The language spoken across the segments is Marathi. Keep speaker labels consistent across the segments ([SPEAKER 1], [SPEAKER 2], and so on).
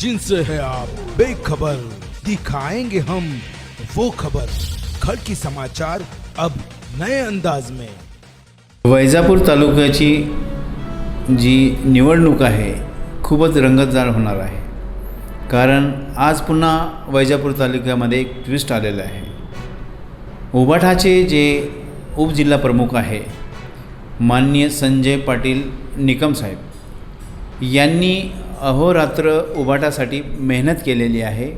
[SPEAKER 1] जिनसे है आप। बेखबर। दिखाएंगे हम वो खबर। खड़की समाचार अब नए अंदाज में।
[SPEAKER 2] वैजापूर तालुक्याची जी निवडणूक आहे खूपच रंगतदार होणार आहे. कारण आज पुन्हा वैजापूर तालुक्यामध्ये एक ट्विस्ट आलेलं आहे. उबाठाचे जे उपजिल्हा प्रमुख आहे माननीय संजय पाटील निकम साहेब यांनी अहोरात्र उभाटासाठी मेहनत केलेली आहे.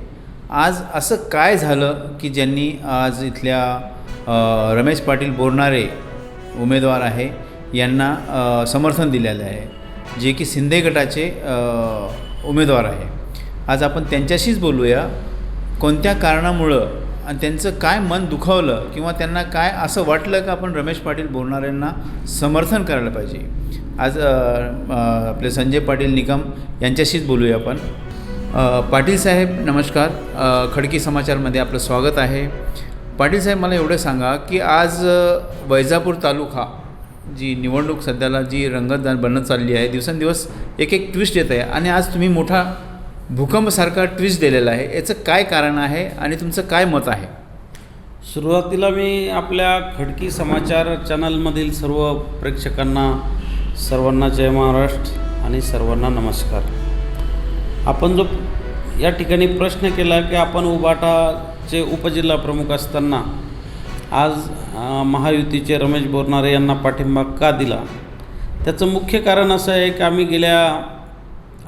[SPEAKER 2] आज असं काय झालं की ज्यांनी आज इथल्या रमेश पाटील बोरणारे उमेदवार आहे यांना समर्थन दिलेलं आहे जे की शिंदे गटाचे उमेदवार आहे? आज आपण त्यांच्याशीच बोलूया. कोणत्या कारणामुळं आणि त्यांचं काय मन दुखावलं किंवा त्यांना काय असं वाटलं का आपण रमेश पाटील बोलणाऱ्यांना समर्थन करायला पाहिजे? आज आपले संजय पाटील निकम यांच्याशीच बोलूया आपण. पाटील साहेब नमस्कार. खडकी समाचारमध्ये आपलं स्वागत आहे. पाटील साहेब मला एवढं सांगा की आज वैजापूर तालुका जी निवडणूक सध्याला जी रंगतदार बनत चालली आहे दिवसेंदिवस एक एक ट्विस्ट येत आहे आणि आज तुम्ही मोठा भूकंपसारखा ट्विस्ट दिलेला आहे. याचं काय कारण आहे आणि तुमचं काय मत आहे?
[SPEAKER 3] सुरुवातीला मी आपल्या खडकी समाचार चॅनलमधील सर्व प्रेक्षकांना सर्वांना जय महाराष्ट्र आणि सर्वांना नमस्कार. आपण जो या ठिकाणी प्रश्न केला की आपण उबाटाचे उपजिल्हा प्रमुख असताना आज महायुतीचे रमेश बोरनारे यांना पाठिंबा का दिला? त्याचं मुख्य कारण असं आहे की आम्ही गेल्या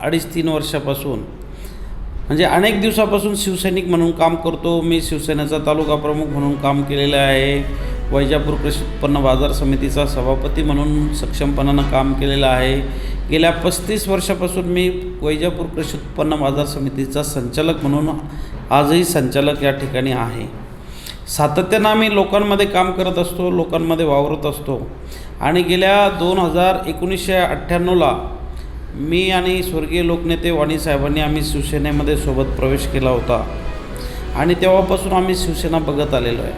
[SPEAKER 3] अडीच तीन वर्षापासून म्हणजे अनेक दिवसापासून शिवसैनिक म्हणून काम करतो. मी शिवसेनेचा तालुका प्रमुख म्हणून काम केलेलं आहे. वैजापूर कृषी उत्पन्न बाजार समितीचा सभापती म्हणून सक्षमपणानं काम केलेलं आहे. गेल्या पस्तीस वर्षापासून मी वैजापूर कृषी उत्पन्न बाजार समितीचा संचालक म्हणून आजही संचालक या ठिकाणी आहे. सातत्यानं आम्ही लोकांमध्ये काम करत असतो लोकांमध्ये वावरत असतो. आणि गेल्या दोन हजार एकोणीसशे अठ्ठ्याण्णवला मी आणि स्वर्गीय लोकनेते वाणी साहेबांनी आम्ही शिवसेनेमध्ये सोबत प्रवेश केला होता. आणि तेव्हापासून आम्ही शिवसेना बघत आलेलो आहे.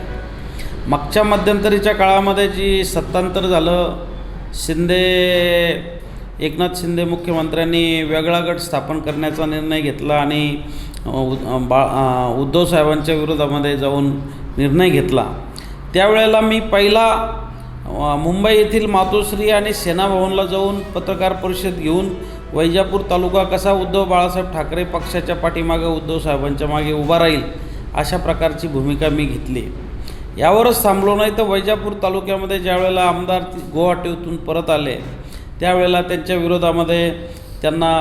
[SPEAKER 3] मागच्या मध्यंतरीच्या काळामध्ये जी सत्तांतर झालं शिंदे एकनाथ शिंदे मुख्यमंत्र्यांनी वेगळा गट स्थापन करण्याचा निर्णय घेतला आणि उद- बा उद्धव साहेबांच्या विरोधामध्ये जाऊन निर्णय घेतला. त्यावेळेला मी पहिला मुंबई येथील मातोश्री आणि सेनाभवनला जाऊन पत्रकार परिषद घेऊन वैजापूर तालुका कसा उद्धव बाळासाहेब ठाकरे पक्षाच्या पाठीमागे उद्धव साहेबांच्या मागे उभा राहील अशा प्रकारची भूमिका मी घेतली. यावरच थांबलो नाही तर वैजापूर तालुक्यामध्ये ज्यावेळेला आमदार गुवाहाटीतून परत आले त्यावेळेला त्यांच्या विरोधामध्ये त्यांना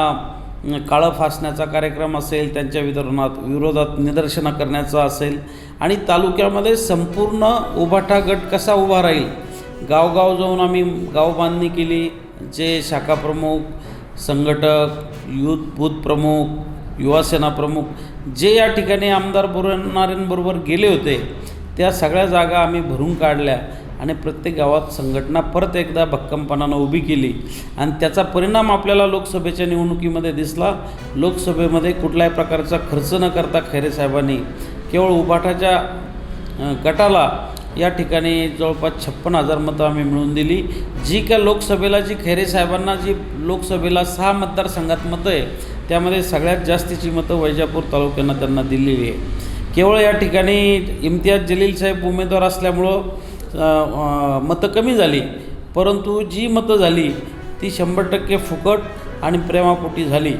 [SPEAKER 3] काळं फासण्याचा कार्यक्रम असेल त्यांच्या विरोधात विरोधात निदर्शनं करण्याचा असेल आणि तालुक्यामध्ये संपूर्ण उभाटा गट कसा उभा राहील गावगाव जाऊन आम्ही गाव बांधणी केली. जे शाखा प्रमुख संघटक युथ बूथ प्रमुख युवासेना प्रमुख जे या ठिकाणी आमदार बोरणाऱ्यांबरोबर गेले होते त्या सगळ्या जागा आम्ही भरून काढल्या आणि प्रत्येक गावात संघटना परत एकदा भक्कमपणानं उभी केली. आणि त्याचा परिणाम आपल्याला लोकसभेच्या निवडणुकीमध्ये दिसला. लोकसभेमध्ये कुठल्याही प्रकारचा खर्च न करता खैरे साहेबांनी केवळ उभाटाच्या गटाला या ठिकाणी जवळपास छप्पन हजार मतं आम्ही मिळवून दिली. जी का लोकसभेला जी खैरे साहेबांना जी लोकसभेला सहा मतदारसंघात मतं आहे त्यामध्ये सगळ्यात जास्तीची मतं वैजापूर तालुक्यांना त्यांना दिलेली आहे. केवळ या ठिकाणी इम्तियाज जलील साहेब उमेदवार असल्यामुळं मतं कमी झाली. परंतु जी मतं झाली ती शंभर टक्के फुकट आणि प्रेमापोटी झाली.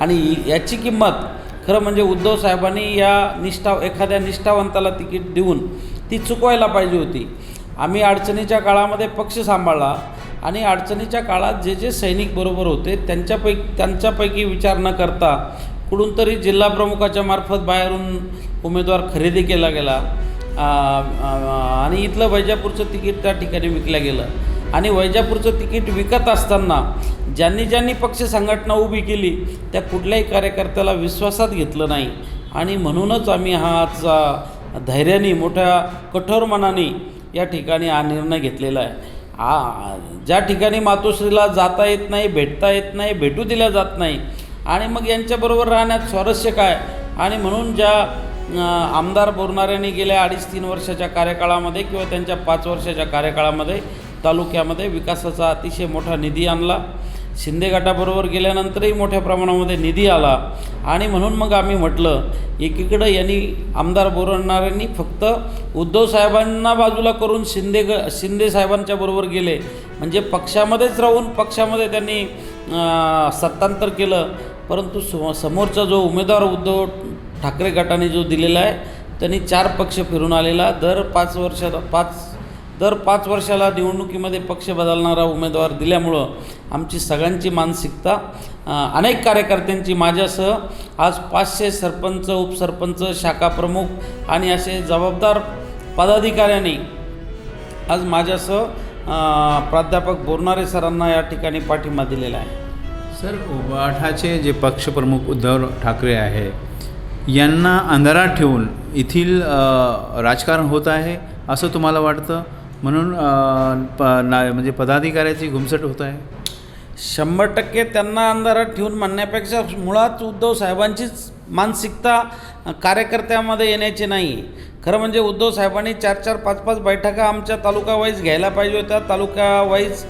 [SPEAKER 3] आणि याची किंमत खरं म्हणजे उद्धव साहेबांनी या निष्ठा एखाद्या निष्ठावंताला तिकीट देऊन ती चुकवायला पाहिजे होती. आम्ही अडचणीच्या काळामध्ये पक्ष सांभाळला आणि अडचणीच्या काळात जे जे सैनिक बरोबर होते त्यांच्यापैकी त्यांच्यापैकी विचार न करता कुठून तरी जिल्हा प्रमुखाच्या मार्फत बाहेरून उमेदवार खरेदी केला गेला. आणि इथलं वैजापूरचं तिकीट त्या ठिकाणी विकलं गेलं. आणि वैजापूरचं तिकीट विकत असताना ज्यांनी ज्यांनी पक्ष संघटना उभी केली त्या कुठल्याही कार्यकर्त्याला विश्वासात घेतलं नाही. आणि म्हणूनच आम्ही हा आजचा धैर्याने मोठ्या कठोर मनाने या ठिकाणी हा निर्णय घेतलेला आहे. आ ज्या ठिकाणी मातोश्रीला जाता येत नाही भेटता येत नाही भेटू दिल्या जात नाही आणि मग यांच्याबरोबर राहण्यात स्वारस्य काय? आणि म्हणून ज्या आमदार बोरणाऱ्यांनी गेल्या अडीच तीन वर्षाच्या कार्यकाळामध्ये किंवा त्यांच्या पाच वर्षाच्या कार्यकाळामध्ये तालुक्यामध्ये विकासाचा अतिशय मोठा निधी आणला. शिंदे गटाबरोबर गेल्यानंतरही मोठ्या प्रमाणामध्ये निधी आला. आणि म्हणून मग आम्ही म्हटलं एकीकडं यांनी आमदार बोरणाऱ्यांनी फक्त उद्धव साहेबांना बाजूला करून शिंदे ग शिंदे साहेबांच्या बरोबर गेले. म्हणजे पक्षामध्येच राहून पक्षामध्ये त्यांनी सत्तांतर केलं. परंतु सम समोरचा जो उमेदवार उद्धव ठाकरे गटाने जो दिलेला आहे त्यांनी चार पक्ष फिरून आलेला. दर पाच वर्षाला पाच दर पाच वर्षाला निवडणुकीमध्ये पक्ष बदलणारा उमेदवार दिल्यामुळं आमची सगळ्यांची मानसिकता अनेक कार्यकर्त्यांची माझ्यासह आज पाचशे सरपंच उपसरपंच शाखा प्रमुख आणि असे जबाबदार पदाधिकाऱ्यांनी आज माझ्यासह प्राध्यापक बोरणारे सरांना या ठिकाणी पाठिंबा दिलेला आहे.
[SPEAKER 2] सर उबाठाचे जे पक्षप्रमुख उद्धव ठाकरे आहे यांना अंधारात ठेवून येथील राजकारण होत आहे असं तुम्हाला वाटतं? म्हणून प ना म्हणजे पदाधिकाऱ्याची घुमसट होत आहे.
[SPEAKER 3] शंभर टक्के त्यांना अंधारात ठेवून म्हणण्यापेक्षा मुळात उद्धव साहेबांचीच मानसिकता कार्यकर्त्यामध्ये येण्याची नाही. खरं म्हणजे उद्धव साहेबांनी चार चार पाच पाच बैठका आमच्या तालुकावाईज घ्यायला पाहिजे होत्या. तालुकावाईज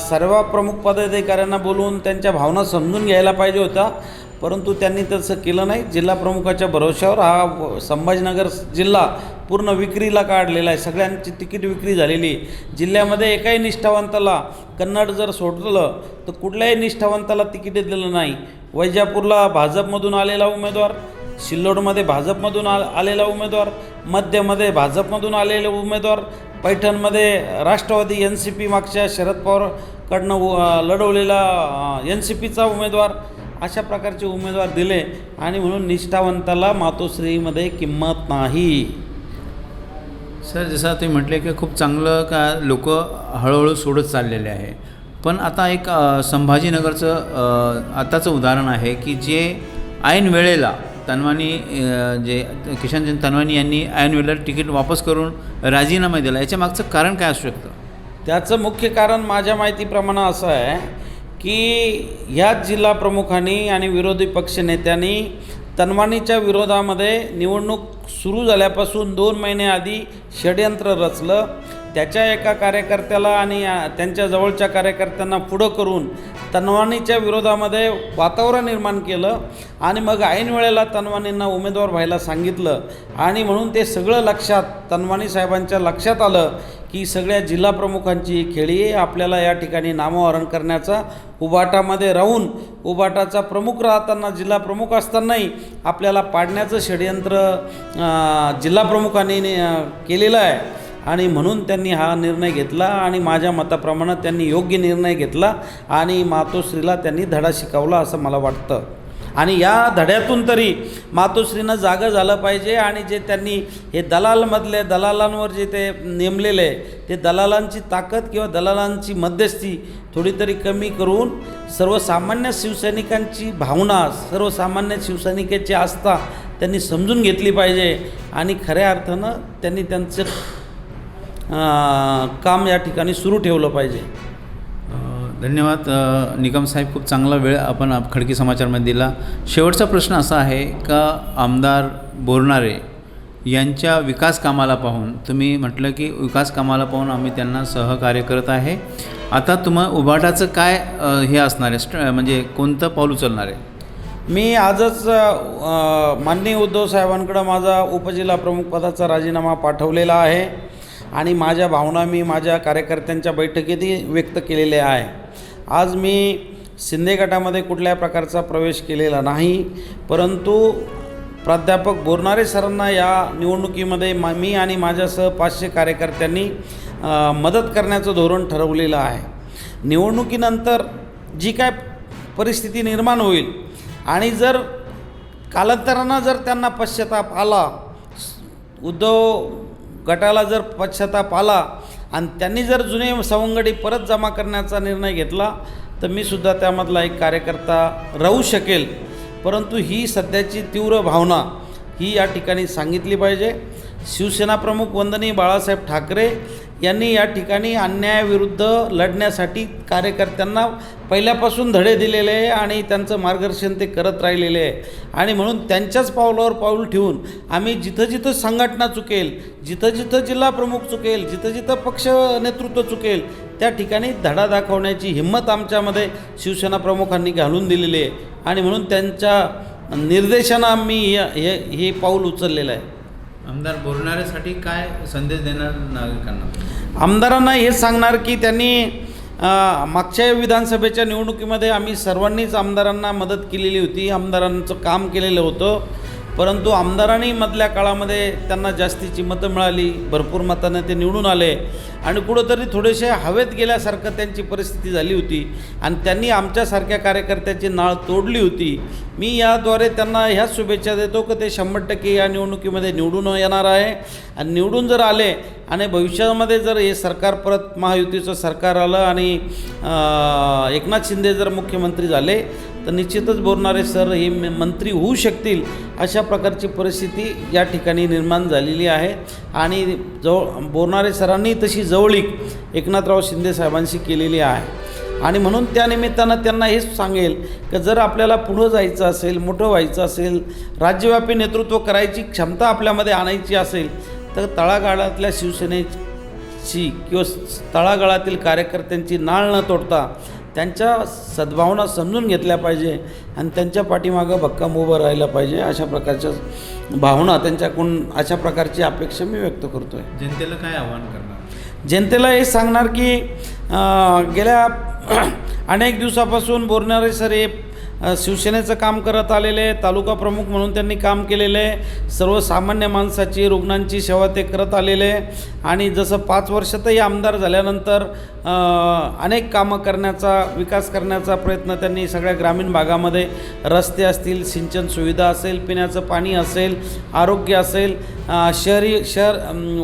[SPEAKER 3] सर्व प्रमुख पदाधिकाऱ्यांना बोलून त्यांच्या भावना समजून घ्यायला पाहिजे होत्या. परंतु त्यांनी तसं केलं नाही. जिल्हा प्रमुखाच्या भरोश्यावर हा संभाजीनगर जिल्हा पूर्ण विक्रीला काढलेला आहे. सगळ्यांची तिकीट विक्री झालेली आहे. जिल्ह्यामध्ये एकाही निष्ठावंताला कन्नड जर सोडलं तर कुठल्याही निष्ठावंताला तिकीट दिलं नाही. वैजापूरला भाजपमधून आलेला उमेदवार सिल्लोडमध्ये भाजपमधून आ आलेला उमेदवार मध्यमध्ये भाजपमधून आलेले उमेदवार पैठणमध्ये राष्ट्रवादी एन सी पी मागच्या शरद पवारकडनं लढवलेला एन सी पीचा उमेदवार अशा प्रकारचे उमेदवार दिले आणि म्हणून निष्ठावंताला मातोश्रीमध्ये किंमत नाही.
[SPEAKER 2] सर जसं तुम्ही म्हटले की खूप चांगलं का लोक हळूहळू सोडत चाललेले आहे. पण आता एक संभाजीनगरचं आताचं उदाहरण आहे की जे ऐन वेळेला तनवानी जे किशनचंद तनवानी यांनी ऐन वेळेला तिकीट वापस करून राजीनामा दिला याच्या मागचं कारण काय असू शकतं?
[SPEAKER 3] त्याचं मुख्य कारण माझ्या माहितीप्रमाणे असं आहे की ह्याच जिल्हा प्रमुखांनी आणि विरोधी पक्षनेत्यांनी तनवानीच्या विरोधामध्ये निवडणूक सुरू झाल्यापासून दोन महिने आधी षडयंत्र रचलं. त्याच्या एका कार्यकर्त्याला आणि त्यांच्या जवळच्या कार्यकर्त्यांना पुढं करून तनवानीच्या विरोधामध्ये वातावरण निर्माण केलं आणि मग ऐन वेळेला तनवानींना उमेदवार व्हायला सांगितलं. आणि म्हणून ते सगळं लक्षात तनवानी साहेबांच्या लक्षात आलं की सगळ्या जिल्हा प्रमुखांची खेळी आपल्याला या ठिकाणी नामोहरण करण्याचा उबाटामध्ये राहून उबाटाचा प्रमुख राहताना जिल्हा प्रमुख असतानाही आपल्याला पाडण्याचं षडयंत्र जिल्हाप्रमुखांनी केलेलं आहे. आणि म्हणून त्यांनी हा निर्णय घेतला आणि माझ्या मताप्रमाणे त्यांनी योग्य निर्णय घेतला आणि मातोश्रीला त्यांनी धडा शिकवला असं मला वाटतं. आणि या धड्यातून तरी मातोश्रीनं जागं झालं पाहिजे आणि जे त्यांनी हे दलालमधले दलालांवर जे ते नेमलेले ते दलालांची ताकद किंवा दलालांची मध्यस्थी थोडी तरी कमी करून सर्वसामान्य शिवसैनिकांची भावना सर्वसामान्य शिवसैनिकेची आस्था त्यांनी समजून घेतली पाहिजे आणि खऱ्या अर्थानं त्यांनी त्यांचं काम या ठिकाणी सुरू ठेवलं पाहिजे.
[SPEAKER 2] धन्यवाद निकम साहेब खूप चांगला वेळ आपण खडकी समाचारमध्ये दिला. शेवटचा प्रश्न असा आहे का आमदार बोरणारे यांच्या विकास कामाला पाहून तुम्ही म्हटलं की विकास कामाला पाहून आम्ही त्यांना सहकार्य करत आहे. आता तुम्हा उभाटाचं काय हे असणार आहे? स्ट म्हणजे कोणतं पाऊल उचलणार आहे?
[SPEAKER 3] मी आजच माननीय उद्धव साहेबांकडं माझा उपजिल्हा प्रमुख पदाचा राजीनामा पाठवलेला आहे. आणि माझ्या भावना मी माझ्या कार्यकर्त्यांच्या बैठकीतही व्यक्त केलेल्या आहे. आज मी शिंदे गटामध्ये कुठल्या प्रकारचा प्रवेश केलेला नाही परंतु प्राध्यापक बोरणारे सरांना या निवडणुकीमध्ये मा मी आणि माझ्यासह पाचशे कार्यकर्त्यांनी मदत करण्याचं धोरण ठरवलेलं आहे. निवडणुकीनंतर जी काय परिस्थिती निर्माण होईल आणि जर कालांतरानं जर त्यांना पश्चाताप आला उद्धव गटाला जर पश्चाताप आला आणि त्यांनी जर जुने सवंगडी परत जमा करण्याचा निर्णय घेतला तर मी सुद्धा त्यामधला एक कार्यकर्ता राहू शकेल. परंतु ही सध्याची तीव्र भावना ही या ठिकाणी सांगितली पाहिजे. शिवसेना प्रमुख वंदनीय बाळासाहेब ठाकरे यांनी या ठिकाणी अन्यायाविरुद्ध लढण्यासाठी कार्यकर्त्यांना पहिल्यापासून धडे दिलेले आहे आणि त्यांचं मार्गदर्शन ते करत राहिलेले आहे. आणि म्हणून त्यांच्याच पावलावर पाऊल ठेवून आम्ही जिथं जिथं संघटना चुकेल जिथं जिथं जिल्हा प्रमुख चुकेल जिथं जिथं पक्ष नेतृत्व चुकेल त्या ठिकाणी धडा दाखवण्याची हिंमत आमच्यामध्ये शिवसेना प्रमुखांनी घालून दिलेली आहे. आणि म्हणून त्यांच्या निर्देशानं आम्ही हे हे- हे पाऊल उचललेलं आहे.
[SPEAKER 2] आमदार बोलणाऱ्यासाठी काय संदेश देणार नागरिकांना?
[SPEAKER 3] आमदारांना हे सांगणार की त्यांनी मागच्या विधानसभेच्या निवडणुकीमध्ये आम्ही सर्वांनीच आमदारांना मदत केलेली होती. आमदारांचं काम केलेलं होतं. परंतु आमदारांनी मधल्या काळामध्ये त्यांना जास्तीची मतं मिळाली भरपूर मताने ते निवडून आले. आणि कुठंतरी थोडेसे हवेत गेल्यासारखं त्यांची परिस्थिती झाली होती आणि त्यांनी आमच्यासारख्या कार्यकर्त्याची नाळ तोडली होती. मी याद्वारे त्यांना ह्याच शुभेच्छा देतो की ते शंभर टक्के या निवडणुकीमध्ये निवडून येणार आहे. आणि निवडून जर आले आणि भविष्यामध्ये जर हे सरकार परत महायुतीचं सरकार आलं आणि एकनाथ शिंदे जर मुख्यमंत्री झाले तर निश्चितच बोलणारे सर हे मंत्री होऊ शकतील अशा प्रकारची परिस्थिती या ठिकाणी निर्माण झालेली आहे. आणि जवळ बोलणारे सरांनी तशी जवळीक एकनाथराव शिंदे साहेबांशी केलेली आहे. आणि म्हणून त्या निमित्तानं त्यांना हेच सांगेल की जर आपल्याला पुढं जायचं असेल मोठं व्हायचं असेल राज्यव्यापी नेतृत्व करायची क्षमता आपल्यामध्ये आणायची असेल तर तळागाळातल्या शिवसेनेची किंवा तळागाळातील कार्यकर्त्यांची नाळ न तोडता त्यांच्या सद्भावना समजून घेतल्या पाहिजे आणि त्यांच्या पाठीमागं भक्कम उभं राहिलं पाहिजे अशा प्रकारच्या भावना त्यांच्याकडून अशा प्रकारची अपेक्षा मी व्यक्त करतो आहे
[SPEAKER 2] जनतेला काय आव्हान करणार?
[SPEAKER 3] जनतेला हे सांगणार की गेल्या अनेक दिवसापासून बोरणारे सर हे शिवसेनेचं काम करत आलेले तालुका प्रमुख म्हणून त्यांनी काम केलेलं आहे सर्वसामान्य माणसाची रुग्णांची सेवा ते करत आलेले आहे. आणि जसं पाच वर्षातही आमदार झाल्यानंतर अनेक कामं करण्याचा विकास करण्याचा प्रयत्न त्यांनी सगळ्या ग्रामीण भागामध्ये रस्ते असतील सिंचन सुविधा असेल पिण्याचं पाणी असेल आरोग्य असेल शहरी शहर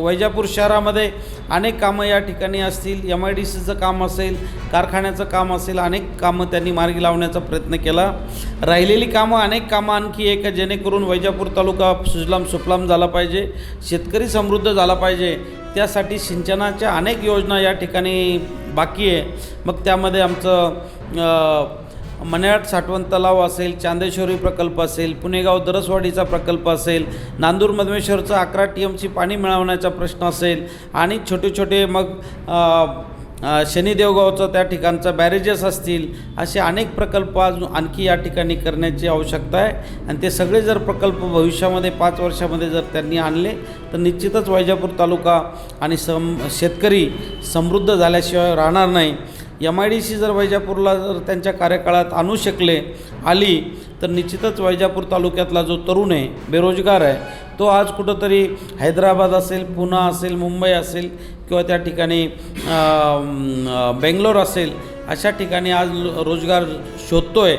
[SPEAKER 3] वैजापूर शहरामध्ये अनेक कामं या ठिकाणी असतील एम आय डी सीचं काम असेल कारखान्याचं काम असेल अनेक कामं त्यांनी मार्गी लावण्याचा प्रयत्न केला. राहिलेली कामं अनेक कामं आणखी एक जेणेकरून वैजापूर तालुका सुजलाम सुफलाम झाला पाहिजे शेतकरी समृद्ध झाला पाहिजे. त्यासाठी सिंचनाच्या अनेक योजना या ठिकाणी बाकी आहे. मग त्यामध्ये आमचं मन्याड साठवण तलाव असेल चांदेश्वरी प्रकल्प असेल पुणेगाव दरसवाडीचा प्रकल्प असेल नांदूर मधमेश्वरचं अकरा टी एमची पाणी मिळवण्याचा प्रश्न असेल आणि छोटे छोटे मग शनिदेवगावचं त्या ठिकाणचं बॅरेजेस असतील असे अनेक प्रकल्प अजून आणखी या ठिकाणी करण्याची आवश्यकता आहे. आणि ते सगळे जर प्रकल्प भविष्यामध्ये पाच वर्षामध्ये जर त्यांनी आणले तर निश्चितच वैजापूर तालुका आणि सम शेतकरी समृद्ध झाल्याशिवाय राहणार नाही. एम आय डी सी जर वैजापूरला जर त्यांच्या कार्यकाळात आणू शकले आली तर निश्चितच वैजापूर तालुक्यातला जो तरुण आहे बेरोजगार आहे तो आज कुठंतरी हैदराबाद असेल पुणा असेल मुंबई असेल किंवा त्या ठिकाणी बेंगलोर असेल अशा ठिकाणी आज रोजगार शोधतो आहे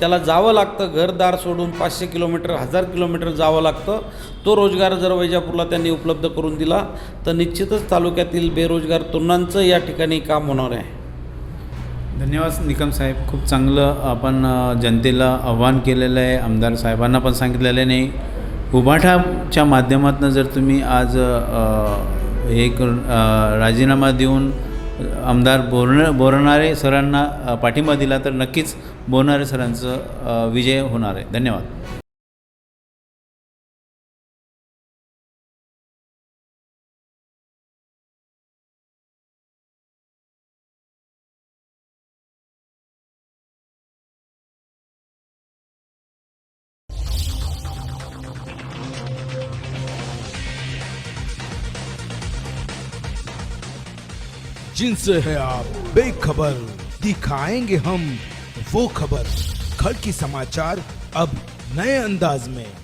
[SPEAKER 3] त्याला जावं लागतं घरदार सोडून पाचशे किलोमीटर हजार किलोमीटर जावं लागतं. तो रोजगार जर वैजापूरला त्यांनी उपलब्ध करून दिला तर निश्चितच तालुक्यातील बेरोजगार तरुणांचं या ठिकाणी काम होणार आहे.
[SPEAKER 2] धन्यवाद निकम साहेब. खूप चांगलं आपण जनतेला आव्हान केलेलं आहे. आमदार साहेबांना पण सांगितलेलं आहे. नाही उभाठाच्या माध्यमातून जर तुम्ही आज एक हे करून राजीनामा देऊन आमदार बोरण बोरणारे सरांना पाठिंबा दिला तर नक्कीच बोरणारे सरांचं विजय होणार आहे. धन्यवाद.
[SPEAKER 1] जिनसे है। आप। बेखबर दिखाएंगे हम वो खबर। खड़की समाचार अब नए अंदाज में।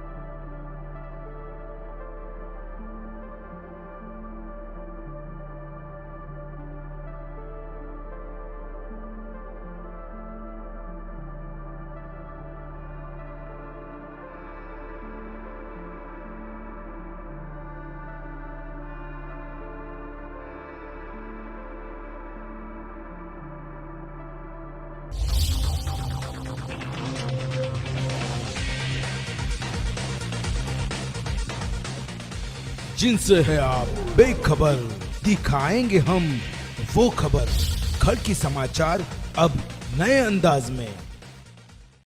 [SPEAKER 1] जिनसे है आप। बेखबर दिखाएंगे हम वो खबर। खड़की समाचार अब नए अंदाज में।